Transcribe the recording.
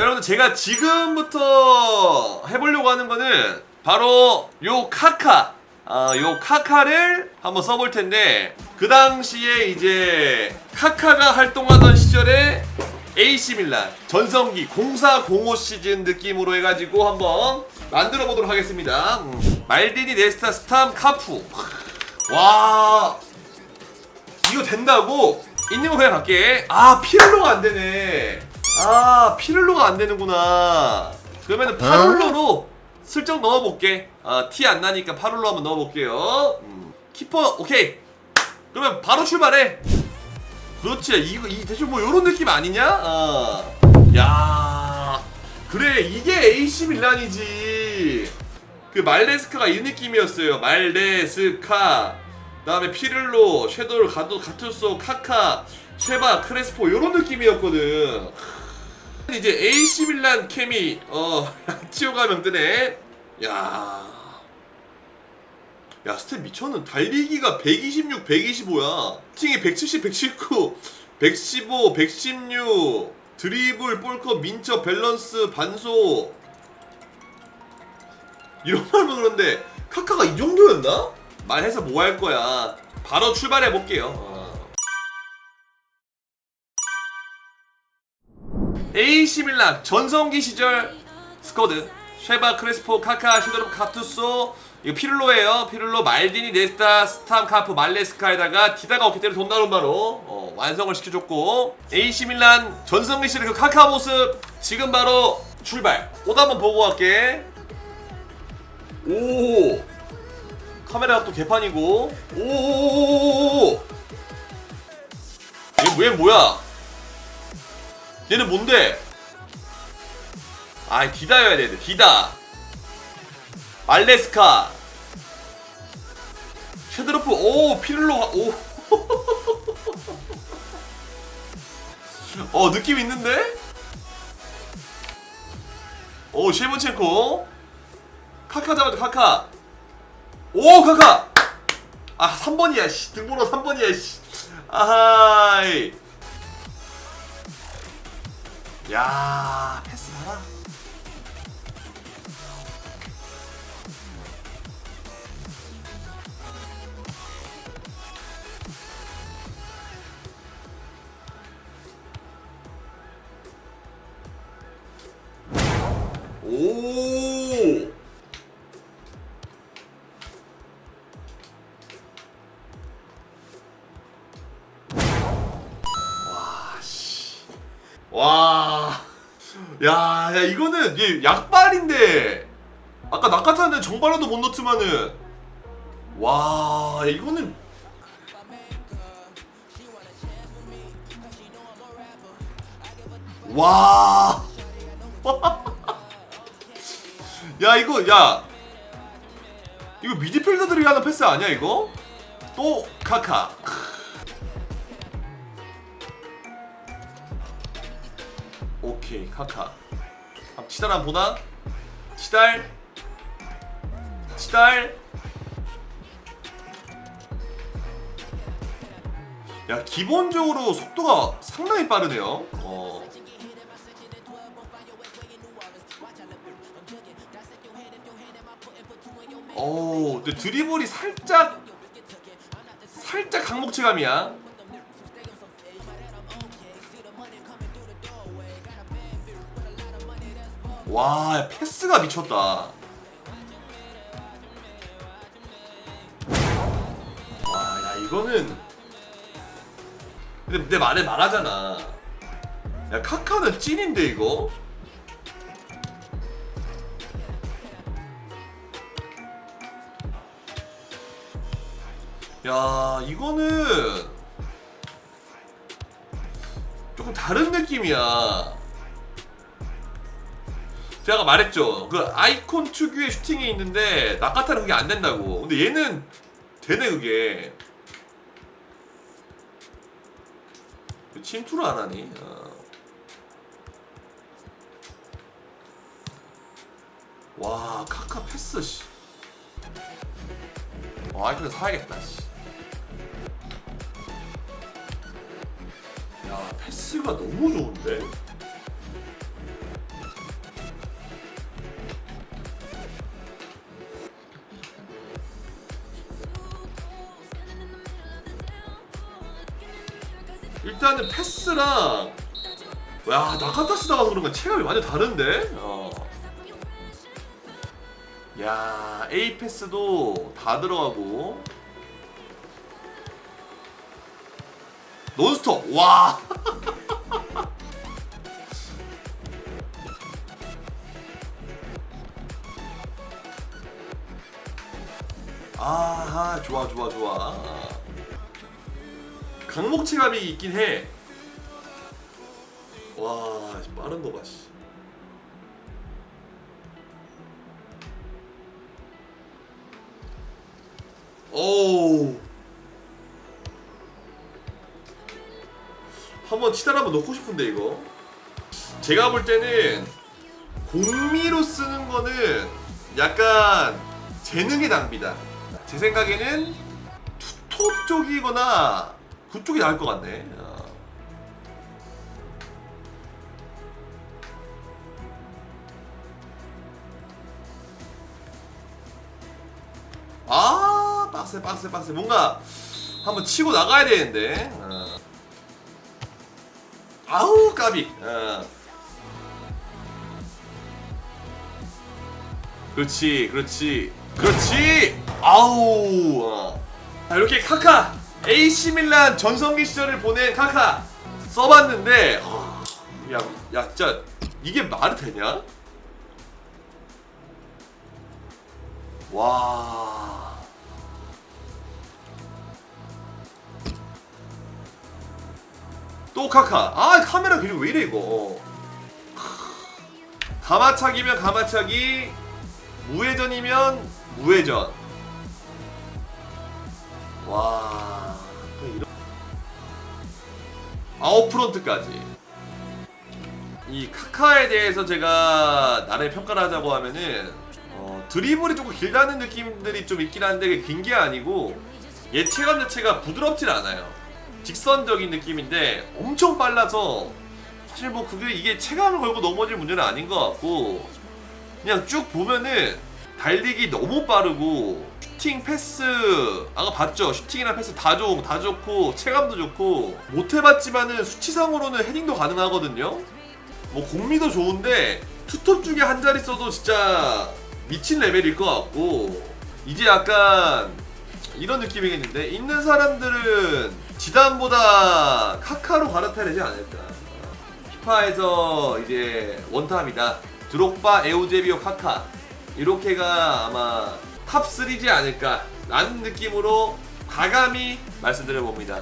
자, 여러분들 제가 지금부터 해보려고 하는 거는 바로 요 카카 아, 요 카카를 한번 써볼 텐데 그 당시에 이제 카카가 활동하던 시절에 AC 밀란 전성기 0405 시즌 느낌으로 해가지고 한번 만들어 보도록 하겠습니다. 음. 말디니 네스타 스탐 카푸 와 이거 된다고? 있는 거 그냥 갈게. 아, 피를로가 안 되네. 아, 피를로가 안 되는구나. 그러면은 파룰로로 슬쩍 넣어볼게. 아, 티 안 나니까 파룰로 한번 넣어볼게요. 음. 키퍼, 오케이. 그러면 바로 출발해. 그렇지. 이거, 이, 대충 뭐 요런 느낌 아니냐? 어. 야 그래, 이게 AC 밀란이지. 그 말레스카가 이 느낌이었어요. 말레스카. 그다음에 피를로, 섀도우, 가도, 가투소, 카카, 쉐바, 크레스포 이런 느낌이었거든. 이제 AC 밀란 케미 어 라치오가 명ጥ네. 야. 야, 스텝 미쳤는 달리기가 126, 125야. 팅이 170, 119, 115, 116. 드리블, 볼컷, 민첩, 밸런스, 반소. 이런 말만 그런데 카카가 이 정도였나? 말해서 뭐 할 거야. 바로 출발해 볼게요. AC 밀란 전성기 시절 스쿼드. 쉐바 크레스포 카카 시도르 카투소. 이거 피를로예요. 피를로 말디니 네스타 스탐 카프 말레스카에다가 디다가 없기 때문에 돈나룸바로 어, 완성을 시켜줬고. AC 밀란 전성기 시절 그 카카 모습 지금 바로 출발. 옷 한번 보고 갈게. 오. 카메라가 또 개판이고. 오오오오오오. 얘, 얘 뭐야 얘는 뭔데 아 디다여야 돼 디다 말레스카 쉐드로프 오 피를로가 오 어, 느낌 있는데? 오, 쉐문첸코. 카카 잡아도 카카. 오, 카카! 아, 3번이야, 씨. 등번호 3번이야, 씨. 아하이. 야, 패스. 오! 와, 씨. 와. 야, 야, 이거는 얘 약발인데. 아까 낙하타는 정발로도 못 넣지만은. 와, 이거는. 와. 야 이거 야 이거 미드필더들이 하는 패스 아니야 이거? 또 카카 오케이 카카 한번 치달 한번 보나? 치달 치달 야 기본적으로 속도가 상당히 빠르네요 어. 오, 근데 드리블이 살짝 살짝 강목체감이야. 와, 패스가 미쳤다. 와, 야 이거는 근데 내 말에 말하잖아. 야 카카는 찐인데 이거. 야 이거는 조금 다른 느낌이야. 제가 말했죠. 그 아이콘 특유의 슈팅이 있는데 나카타는 그게 안 된다고. 근데 얘는 되네 그게. 왜 침투를 안 하니? 어. 와 카카 패스 씨. 어, 아이콘 사야겠다 씨. 야 패스가 너무 좋은데? 일단은 패스랑 야 나카타스 나가서 그런가 체감이 완전 다른데? 어. 야 A 패스도 다 들어가고 논스톱 와 아 좋아 좋아 좋아 강목 체감이 있긴 해. 와 빠른 거 봐. 씨. 오. 한번 치달 한번 넣고 싶은데 이거. 제가 볼 때는 공미로 쓰는 거는 약간 재능의 낭비다. 제 생각에는 투톱 쪽이거나 그쪽이 나을 것 같네. 어. 아 빡세 빡세 빡세 뭔가 한번 치고 나가야 되는데. 어. 아우 까비. 어. 그렇지 그렇지 그렇지 아우 어. 자, 이렇게 카카 AC 밀란 전성기 시절을 보낸 카카 써봤는데 어, 야, 야 진짜 이게 말이 되냐? 와. 또 카카. 아 카메라 그리고 왜 이래 이거? 가마차기면 가마차기 무회전이면 무회전. 와 아웃프론트까지. 이 카카에 대해서 제가 나름의 평가를 하자고 하면은 어, 드리블이 조금 길다는 느낌들이 좀 있긴 한데 그게 긴 게 아니고 얘 체감 자체가 부드럽진 않아요. 직선적인 느낌인데 엄청 빨라서 사실 뭐 그게 이게 체감을 걸고 넘어질 문제는 아닌 것 같고 그냥 쭉 보면은 달리기 너무 빠르고 슈팅 패스. 아까 봤죠? 슈팅이나 패스 다 좋고 다 좋고 체감도 좋고. 못 해봤지만은 수치상으로는 헤딩도 가능하거든요. 뭐 공미도 좋은데 투톱 중에 한 자리 써도 진짜 미친 레벨일 것 같고. 이제 약간 이런 느낌이겠는데? 있는 사람들은 지단보다 카카로 갈아타야 되지 않을까. 피파에서 이제 원탑이다. 드록바 에우제비오 카카. 이렇게가 아마 탑 3지 않을까 라는 느낌으로 과감히 말씀드려 봅니다